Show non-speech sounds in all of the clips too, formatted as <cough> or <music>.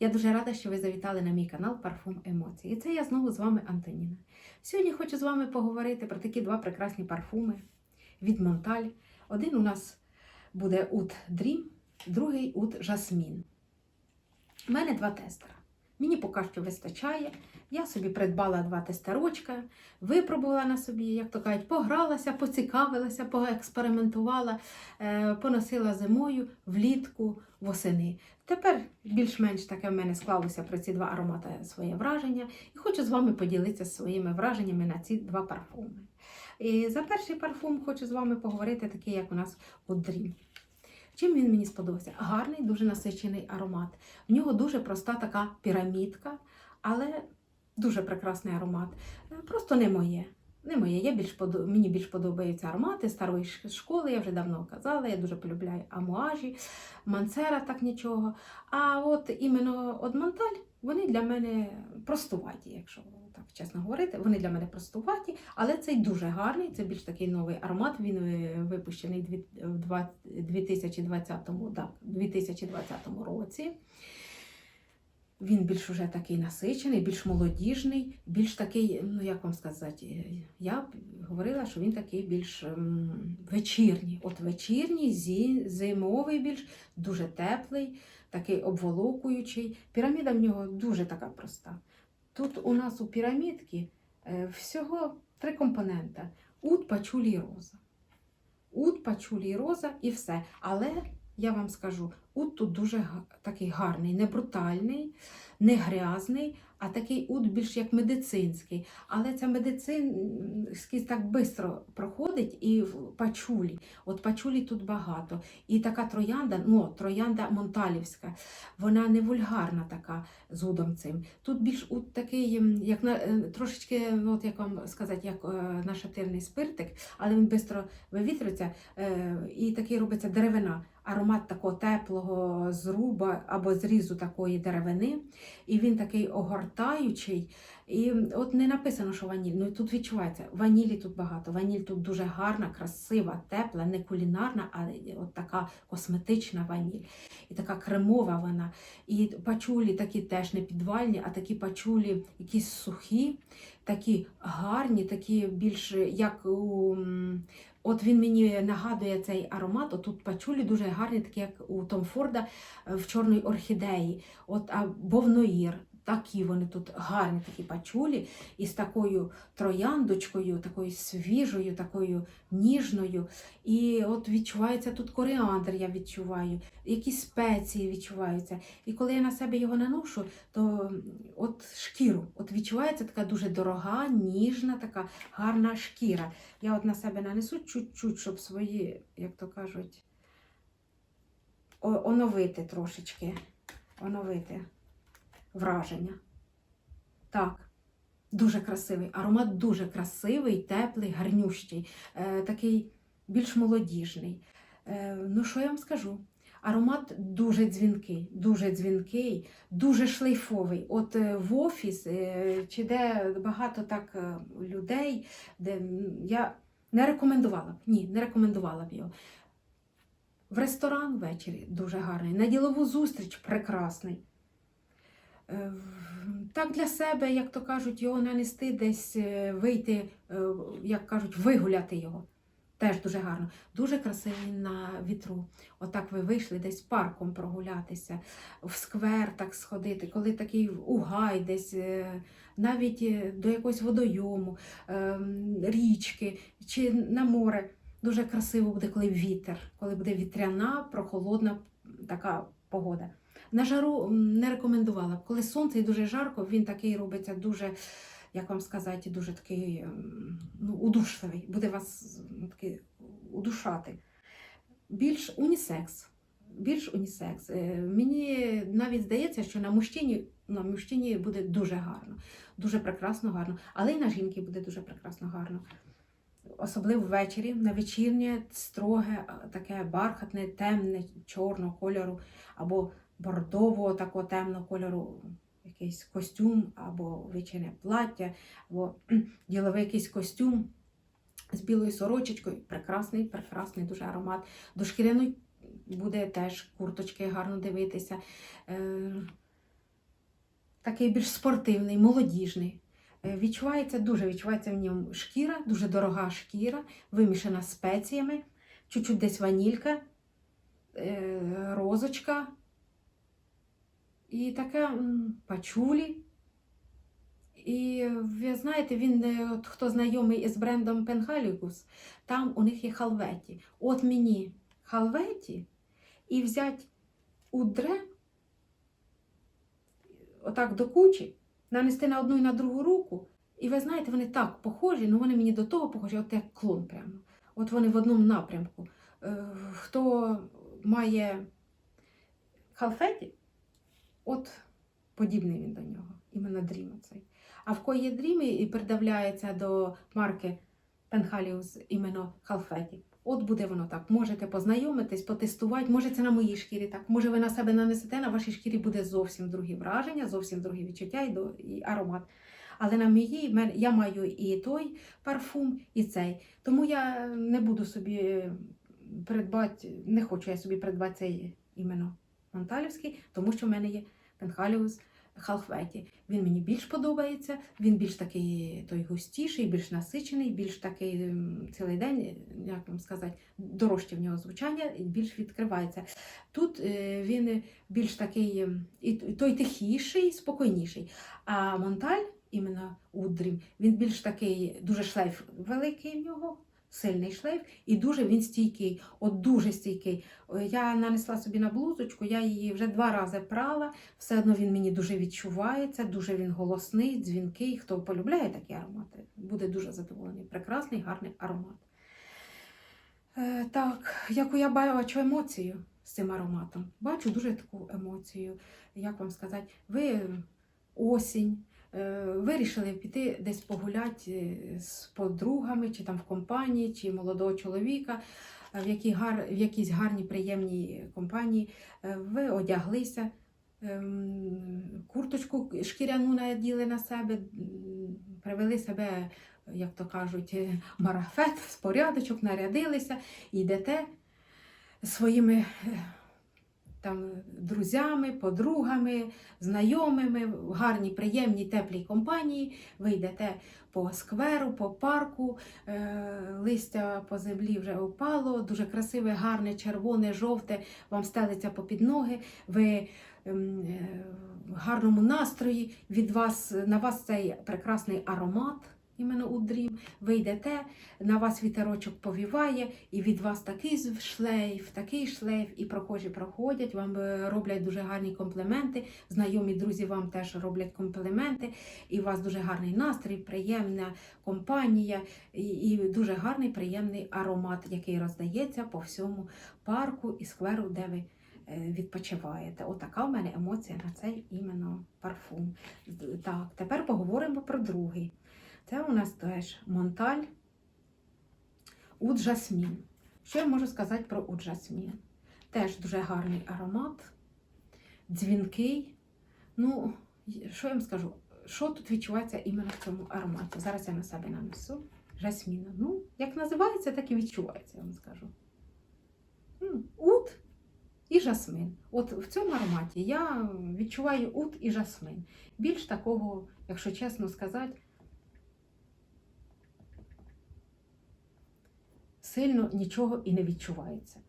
Я дуже рада, що ви завітали на мій канал Парфум Емоцій. І це я знову з вами Антоніна. Сьогодні хочу з вами поговорити про такі два прекрасні парфуми від Монталь. Один у нас буде Ут Дрім, другий Ут Жасмін. У мене два тестера. Мені поки що вистачає. Я собі придбала два тестерочка, випробувала на собі, як то кажуть, погралася, поцікавилася, поекспериментувала, е, поносила зимою, влітку, восени. Тепер більш-менш таке в мене склалося про ці два аромати своє враження, і хочу з вами поділитися своїми враженнями на ці два парфуми. І за перший парфум хочу з вами поговорити, такий, як у нас у Dream. Чим він мені сподобався? Гарний, дуже насичений аромат. В нього дуже проста така пірамідка, але дуже прекрасний аромат. Е, Просто не моє. Не моє. Я більш подо... Мені більш подобаються аромати старої школи, я вже давно казала. Я дуже полюбляю амуажі, мансера, так нічого. А от іменно от Монталь, вони для мене простуваті, якщо так чесно говорити. Вони для мене простуваті, але цей дуже гарний. Це більш такий новий аромат. Він е, випущений дві- в 2020, да, 2020 році. Він більш уже такий насичений, більш молодіжний, більш такий, ну як вам сказати, е, я говорила, що він такий більш ем, вечірній. От вечірній, зимовий більш, дуже теплий, такий обволокуючий. Піраміда в нього дуже така проста. Тут у нас у пірамідці е, всього три компонента: ут, пачулі роза. Ут, пачулі роза і все. Але я вам скажу, ут тут дуже такий гарний, не брутальний, не грязний, а такий ут більш як медицинський. Але ця медицинськість так швидко проходить і в пачулі. От пачулі тут багато. І така троянда, ну, троянда монталівська, вона не вульгарна така з удом цим. Тут більш ут такий, як на е, трошечки, от як вам сказати, як е, нашатирний спиртик, але він швидко вивітрюється е, і такий робиться деревина. Аромат такого теплого зруба або зрізу такої деревини, і він такий огортаючий. І от не написано, що ваніль. Ну тут відчувається, ванілі тут багато. Ваніль тут дуже гарна, красива, тепла, не кулінарна, а от така косметична ваніль. І така кремова вона. І пачулі такі теж не підвальні, а такі пачулі якісь сухі, такі гарні, такі більш як у. От він мені нагадує цей аромат. Отут пачулі дуже гарні, такі як у Том Форда е, в чорної орхідеї. От а бовноїр. Такі вони тут гарні такі пачулі, і з такою трояндочкою, такою свіжою, такою ніжною. І от відчувається тут коріандр, я відчуваю, якісь спеції відчуваються. І коли я на себе його наношу, то от шкіру, от відчувається така дуже дорога, ніжна, така гарна шкіра. Я от на себе нанесу чуть-чуть, щоб свої, як то кажуть, оновити трошечки, оновити враження. Так, дуже красивий. Аромат дуже красивий, теплий, гарнющий, е, такий більш молодіжний. Е, ну, що я вам скажу? Аромат дуже дзвінкий, дуже дзвінкий, дуже шлейфовий. От е, в офіс, е, чи де багато так е, людей, де я не рекомендувала б. Ні, не рекомендувала б його. В ресторан ввечері дуже гарний, на ділову зустріч прекрасний. Е, Так для себе, як то кажуть, його нанести десь е, вийти, е, як кажуть, вигуляти його. Теж дуже гарно. Дуже красивий на вітру. Отак ви вийшли десь парком прогулятися, в сквер так сходити, коли такий угай десь, навіть до якогось водойому, річки чи на море. Дуже красиво буде, коли вітер, коли буде вітряна, прохолодна така погода. На жару не рекомендувала. Коли сонце і дуже жарко, він такий робиться дуже, як вам сказати, дуже такий ем, ну, удушливий. Буде вас такий удушати. Більш унісекс. Більш унісекс. Е, Мені навіть здається, що на мужчині, на мужчині буде дуже гарно, дуже прекрасно гарно, але й на жінки буде дуже прекрасно гарно. Особливо ввечері, на вечірнє, строге, таке бархатне, темне, чорного кольору, або бордового такого темного кольору, якийсь костюм, або вечірнє плаття, або <clears throat> діловий якийсь костюм з білою сорочечкою. Прекрасний, прекрасний дуже аромат. До шкіряної буде теж курточки гарно дивитися. Е, такий більш спортивний, молодіжний. Е, Відчувається дуже відчувається в ньому шкіра, дуже дорога шкіра, вимішана спеціями, чуть-чуть десь ванілька, е, розочка і така м, пачулі. І ви знаєте, він, е, хто знайомий із брендом Пенхалікус, там у них є халветі. От мені халветі і взяти удре, отак до кучі, нанести на одну і на другу руку. І ви знаєте, вони так похожі, ну вони мені до того похожі, от як клон прямо. От вони в одному напрямку. Е, Хто має халфеті, от подібний він до нього, іменно дрім цей. А в кої є дріми і придавляється до марки Пенхаліус іменно халфеті. От буде воно так. Можете познайомитись, потестувати. Може, це на моїй шкірі так. Може, ви на себе нанесете, на вашій шкірі буде зовсім другі враження, зовсім другі відчуття і, до, і аромат. Але на моїй я маю і той парфум, і цей. Тому я не буду собі придбати, не хочу я собі придбати цей іменно Монталівський, тому що в мене є Пенхаліус Халфветі. Він мені більш подобається, він більш такий той густіший, більш насичений, більш такий цілий день, як вам сказати, дорожче в нього звучання, і більш відкривається. Тут е, він більш такий ем, і той тихіший, спокійніший. А Монталь, іменно Удрім, він більш такий, дуже шлейф великий в нього. Сильний шлейф і дуже він стійкий, от дуже стійкий. Е, Я нанесла собі на блузочку, я її вже два рази прала, все одно він мені дуже відчувається, дуже він голосний, дзвінкий. Хто полюбляє такі аромати, буде дуже задоволений. Прекрасний, гарний аромат. Е, так, яку я бачу емоцію з цим ароматом. Бачу дуже таку емоцію. Як вам сказати, ви осінь. е, Вирішили піти десь погуляти е, з подругами, чи там в компанії, чи молодого чоловіка, е, в, якій гар, в якійсь гарній, приємній компанії. Ви одяглися, ем, курточку шкіряну наділи на себе, привели себе, як то кажуть, марафет, в порядочок, нарядилися йдете своїми там, друзями, подругами, знайомими, в гарній, приємній, теплій компанії. Ви йдете по скверу, по парку, е, листя по землі вже опало, дуже красиве, гарне, червоне, жовте, вам стелиться попід ноги. Ви ем, е, в гарному настрої, від вас, на вас цей прекрасний аромат. Іменно у дрім, ви йдете, на вас вітерочок повіває, і від вас такий шлейф, такий шлейф, і прохожі проходять, вам е, роблять дуже гарні компліменти. Знайомі друзі вам теж роблять компліменти, і у вас дуже гарний настрій, приємна компанія, і, дуже гарний, приємний аромат, який роздається по всьому парку і скверу, де ви е, відпочиваєте. Отака в мене емоція на цей іменно парфум. Так, тепер поговоримо про другий. Це у нас теж Монталь Уд Жасмін. Що я можу сказати про Уд Жасмін? Теж дуже гарний аромат, дзвінкий. Ну, що я вам скажу? Що тут відчувається іменно в цьому ароматі? Зараз я на себе нанесу. Жасміна. Ну, як називається, так і відчувається, я вам скажу. Уд і жасмин. От в цьому ароматі я відчуваю уд і жасмин. Більш такого, якщо чесно сказати, сильно нічого і не відчувається.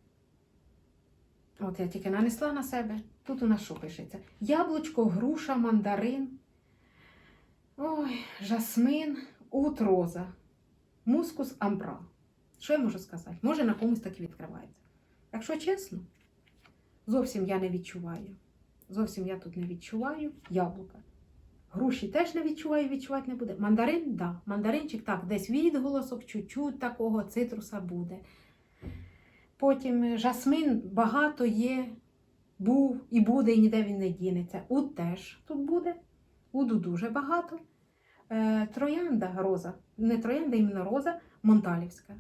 От я тільки нанесла на себе. Тут у нас що пишеться? Яблучко, груша, мандарин. Ой, жасмин, ут роза, мускус амбра. Що я можу сказати? Може на комусь так і відкривається. Якщо чесно, зовсім я не відчуваю. Зовсім я тут не відчуваю яблука. Груші теж не відчуваю, відчувати не буде. Мандарин, так. Да. Мандаринчик так, десь відголосок, чуть-чуть такого цитруса буде. Потім е, жасмин багато є, був і буде, і ніде він не дінеться. Уд теж тут буде. Уду дуже багато. Е, троянда роза. Не троянда, іменно роза, Монталівська.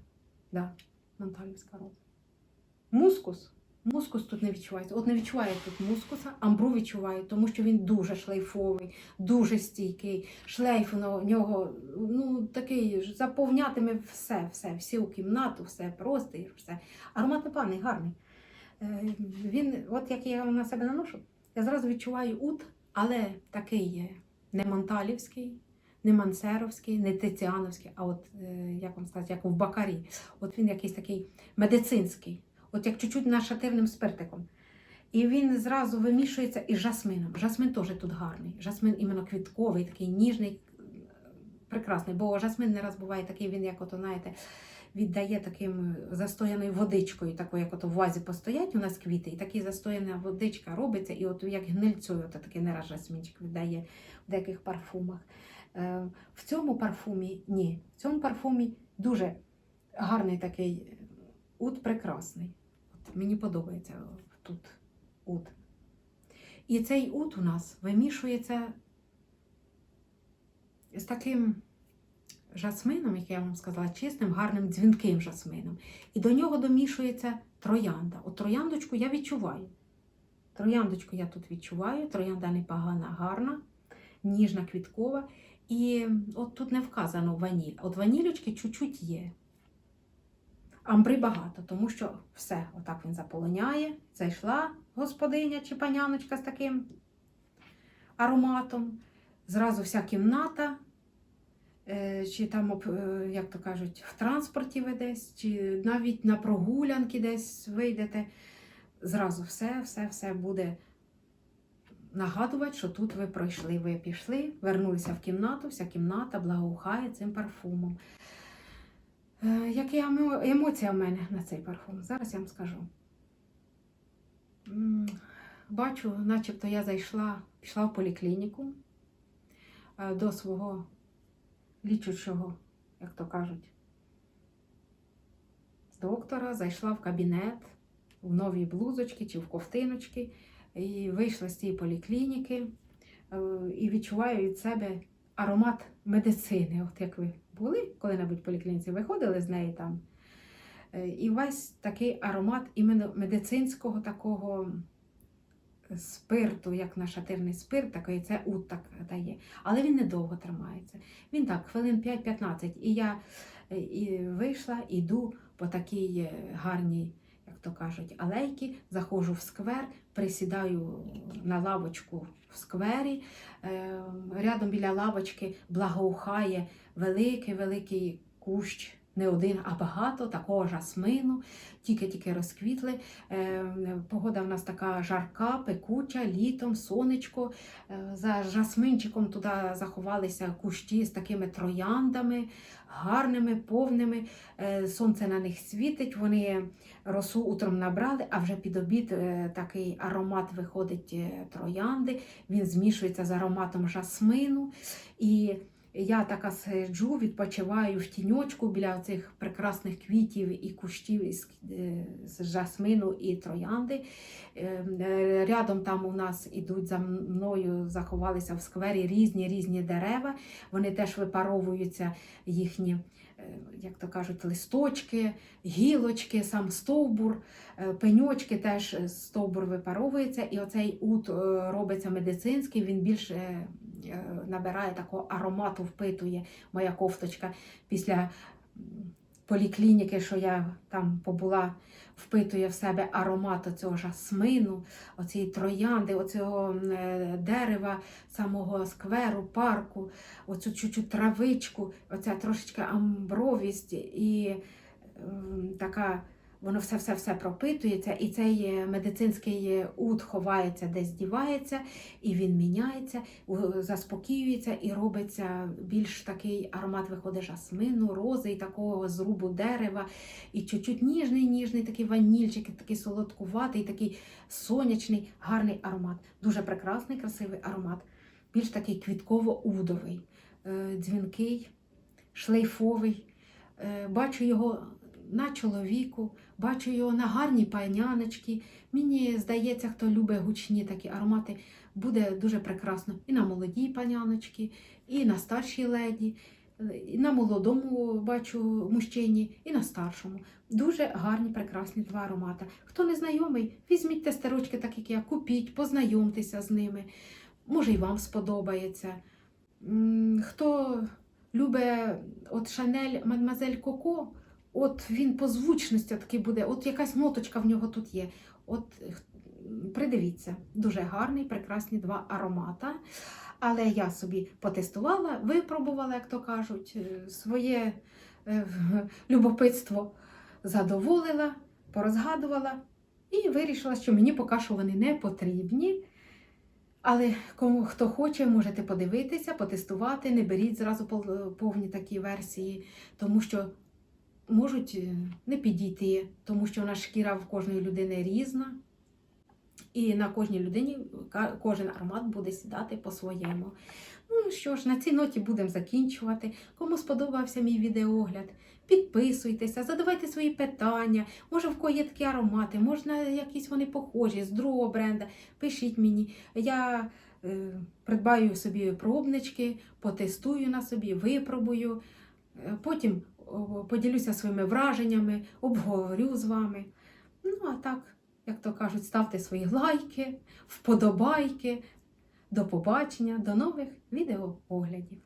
Да, Монталівська роза. Мускус. Мускус тут не відчувається. От не відчуває тут мускуса, амбру відчуває, тому що він дуже шлейфовий, дуже стійкий. Шлейф у нього ну, такий заповнятиме все, все, всю кімнату, все просто і все. Аромат непоганий, гарний. Е, Він, от як я на себе наношу, я зразу відчуваю ут, Але такий є не монталівський, не мансеровський, не тиціановський, а от, е, як вам сказати, як в бакарі. От він якийсь такий медицинський, от як чуть-чуть нашатирним спиртиком. І він зразу вимішується із жасмином. Жасмин теж тут гарний. Жасмин іменно квітковий, такий ніжний, е, прекрасний. Бо жасмин не раз буває такий, він, як ото, знаєте, віддає таким застояною водичкою, такою, як ото в вазі постоять у нас квіти, і така застояна водичка робиться, і от як гнильцою, ото такий не раз жасмінчик віддає в деяких парфумах. Е, В цьому парфумі ні. В цьому парфумі дуже гарний такий ут прекрасний. Мені подобається тут ут. І цей ут у нас вимішується з таким жасмином, як я вам сказала, чистим, гарним, дзвінким жасмином. І до нього домішується троянда. От трояндочку я відчуваю. Трояндочку я тут відчуваю, троянда непогана, гарна, ніжна, квіткова. І от тут не вказано ваніль. От ванілючки чуть-чуть є. Амбри багато, тому що все, отак він заполоняє. Зайшла господиня чи паняночка з таким ароматом. Зразу вся кімната, е, чи там, е, як то кажуть, в транспорті ви десь, чи навіть на прогулянки десь вийдете. Зразу все, все, все буде нагадувати, що тут ви пройшли. Ви пішли, вернулися в кімнату, вся кімната благоухає цим парфумом. Е, Які емоції в мене на цей парфум? Зараз я вам скажу. Бачу, начебто я зайшла, пішла в поліклініку е, до свого лічучого, як то кажуть, доктора, зайшла в кабінет в новій блузочки чи в ковтиночки, і вийшла з цієї поліклініки е, і відчуваю від себе аромат медицини. От як ви були коли-небудь в поліклініці, виходили з неї там. Е, І весь такий аромат іменно медицинського такого спирту, як нашатирний спирт, такий це ут так дає. Але він недовго тримається. Він так, хвилин 5-15. І я е, і вийшла, іду по такій е, гарній, як то кажуть, алейки, заходжу в сквер, присідаю на лавочку в сквері. Е, Рядом біля лавочки благоухає великий-великий кущ. Не один, а багато такого жасмину, тільки-тільки розквітли. Е, Погода в нас така жарка, пекуча, літом, сонечко. Е, За жасминчиком туди заховалися кущі з такими трояндами, гарними, повними. Е, Сонце на них світить, вони росу утром набрали, а вже під обід такий аромат виходить троянди, він змішується з ароматом жасмину. І я така сиджу, відпочиваю в тіньочку біля цих прекрасних квітів і кущів із, е, жасмину і троянди. Е, е, Рядом там у нас ідуть за мною, заховалися в сквері різні різні дерева. Вони теж випаровуються їхні, е, як то кажуть, листочки, гілочки, сам стовбур, пеньочки теж стовбур випаровується. І оцей ут робиться медицинський, він більше набирає такого аромату, впитує моя кофточка після поліклініки, що я там побула, впитує в себе аромат цього жасмину, оцієї троянди, оцього е, дерева, самого скверу, парку, оцю чуть-чуть травичку, оця трошечка амбровість і така. Воно все-все-все пропитується, і цей е, медицинський ут ховається, десь дівається, і він міняється, заспокоюється і робиться більш такий аромат виходить жасмину, рози і такого зрубу дерева, і чуть-чуть ніжний, ніжний такий ванільчик, такий солодкуватий, такий сонячний, гарний аромат. Дуже прекрасний, красивий аромат. Більш такий квітково-удовий, е, дзвінкий, шлейфовий. Е, Бачу його на чоловіку, бачу його на гарній паняночці. Мені здається, хто любить гучні такі аромати, буде дуже прекрасно і на молодій паняночці, і на старшій леді, і на молодому бачу мужчині, і на старшому. Дуже гарні, прекрасні два аромати. Хто не знайомий, візьміть тестерочки, так як я, купіть, познайомтеся з ними. Може, і вам сподобається. Хто любить от Шанель Мадмазель Коко, от він по звучності такий буде, от якась ноточка в нього тут є. От придивіться, дуже гарний, прекрасні два аромата. Але я собі потестувала, випробувала, як то кажуть, е, своє е, <laughs> любопитство задоволила, порозгадувала і вирішила, що мені поки що вони не потрібні. Але кому хто хоче, можете подивитися, потестувати, не беріть зразу повні такі версії, тому що можуть е, не підійти, тому що нас шкіра в кожної людини різна. І на кожній людині кожен аромат буде сідати по-своєму. Ну що ж, на цій ноті будемо закінчувати. Кому сподобався мій відеогляд, підписуйтеся, задавайте свої питання. Може, в кого є такі аромати, можна якісь вони похожі з другого бренда. Пишіть мені. Я е, придбаю собі пробнички, потестую на собі, випробую. Е, Потім поділюся своїми враженнями, обговорю з вами. Ну, а так, як то кажуть, ставте свої лайки, вподобайки. До побачення, до нових відеооглядів.